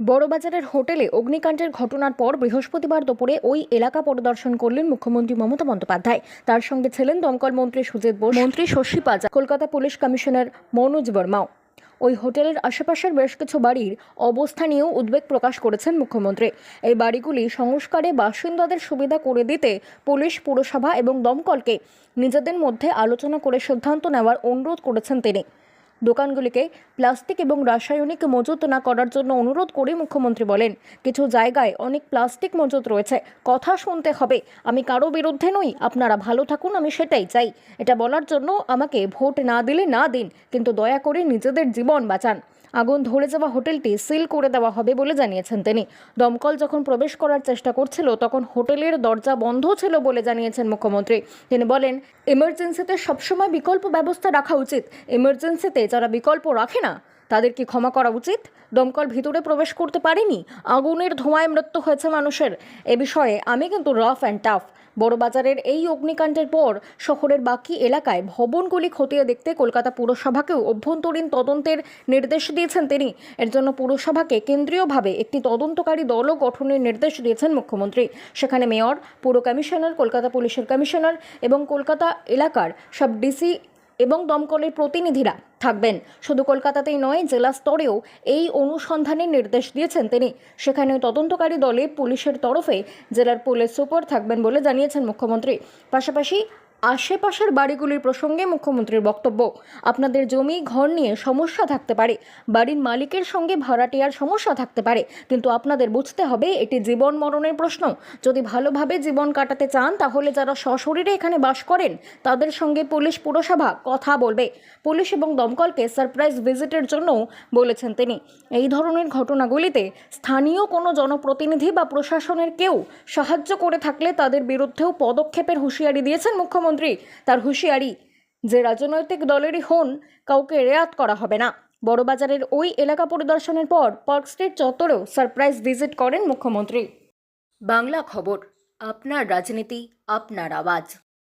বড়বাজারের হোটেলে অগ্নিকাণ্ডের ঘটনার পর বৃহস্পতিবার দুপুরে ওই এলাকা পরিদর্শন করলেন মুখ্যমন্ত্রী মমতা বন্দ্যোপাধ্যায়। তার সঙ্গে ছিলেন দমকল মন্ত্রী সুজিত বোস মন্ত্রী শশী পাজা কলকাতা পুলিশ কমিশনার মনোজ বর্মাও। ওই হোটেলের আশেপাশের বেশ কিছু বাড়ির অবস্থা নিয়েও উদ্বেগ প্রকাশ করেছেন মুখ্যমন্ত্রী। এই বাড়িগুলি সংস্কারে বাসিন্দাদের সুবিধা করে দিতে পুলিশ পুরসভা এবং দমকলকে নিজেদের মধ্যে আলোচনা করে সিদ্ধান্ত নেওয়ার অনুরোধ করেছেন তিনি। দোকানগুলিকে প্লাস্টিক এবং রাসায়নিক মজুত না করার জন্য অনুরোধ করে মুখ্যমন্ত্রী বলেন, কিছু জায়গায় অনেক প্লাস্টিক মজুত রয়েছে। কথা শুনতে হবে। আমি কারও বিরুদ্ধে নই। আপনারা ভালো থাকুন, আমি সেটাই চাই। এটা বলার জন্য আমাকে ভোট না দিলে না দিন, কিন্তু দয়া করে নিজেদের জীবন বাঁচান। আগুন ধরে যাওয়া হোটেলটি সিল করে দেওয়া হবে বলে জানিয়েছেন তিনি। দমকল যখন প্রবেশ করার চেষ্টা করছিল, তখন হোটেলের দরজা বন্ধ ছিল বলে জানিয়েছেন মুখ্যমন্ত্রী। তিনি বলেন, এমার্জেন্সিতে সবসময় বিকল্প ব্যবস্থা রাখা উচিত। এমার্জেন্সিতে যারা বিকল্প রাখে না তাদের কি ক্ষমা করা উচিত। দমকল ভিতরে প্রবেশ করতে পারেনি। আগুনের ধোঁয়ায় মৃত্যু হয়েছে মানুষের। এ বিষয়ে আমি কিন্তু রাফ অ্যান্ড টাফ বড়বাজারের এই অগ্নিকাণ্ডের পর শহরের বাকি এলাকায় ভবনগুলি খতিয়ে দেখতে কলকাতা পুরসভাকেও অভ্যন্তরীণ তদন্তের নির্দেশ দিয়েছেন তিনি। এর জন্য পুরসভাকে কেন্দ্রীয়ভাবে একটি তদন্তকারী দলও গঠনের নির্দেশ দিয়েছেন মুখ্যমন্ত্রী। সেখানে মেয়র, পুর কমিশনার, কলকাতা পুলিশের কমিশনার এবং কলকাতা এলাকার সব ডিসি এবং দমকলের প্রতিনিধিরা থাকবেন। শুধু কলকাতাতেই নয়, জেলা স্তরেও এই অনুসন্ধানের নির্দেশ দিয়েছেন তিনি। সেখানে তদন্তকারী দলে পুলিশের তরফে জেলার পুলিশ সুপার থাকবেন বলে জানিয়েছেন মুখ্যমন্ত্রী। পাশাপাশি আশেপাশের বাড়িগুলির প্রসঙ্গে মুখ্যমন্ত্রীর বক্তব্য। আপনাদের জমি, ঘর নিয়ে সমস্যা থাকতে পারে। বাড়ির মালিকের সঙ্গে ভাড়াটিয়ার সমস্যা থাকতে পারে। কিন্তু আপনাদের বুঝতে হবে, এটি জীবন মরণের প্রশ্ন। যদি ভালোভাবে জীবন কাটাতে চান, তাহলে যারা সশরীরে এখানে বাস করেন, তাদের সঙ্গে পুলিশ পুরসভা কথা বলবে। পুলিশ এবং দমকলকে সারপ্রাইজ ভিজিটের জন্য বলেছেন তিনি। এই ধরনের ঘটনাগুলিতে স্থানীয় কোনো জনপ্রতিনিধি বা প্রশাসনের কেউ সাহায্য করে থাকলে তাদের বিরুদ্ধেও পদক্ষেপের হুঁশিয়ারি দিয়েছেন মুখ্যমন্ত্রী। তার হুঁশিয়ারি যে রাজনৈতিক দলেরই হন, কাউকে রেয়াত করা হবে না। বড়বাজারের ওই এলাকা পরিদর্শনের পর পার্ক স্ট্রিট চত্বরেও সারপ্রাইজ ভিজিট করেন মুখ্যমন্ত্রী। বাংলা খবর, আপনার রাজনীতি, আপনার আওয়াজ।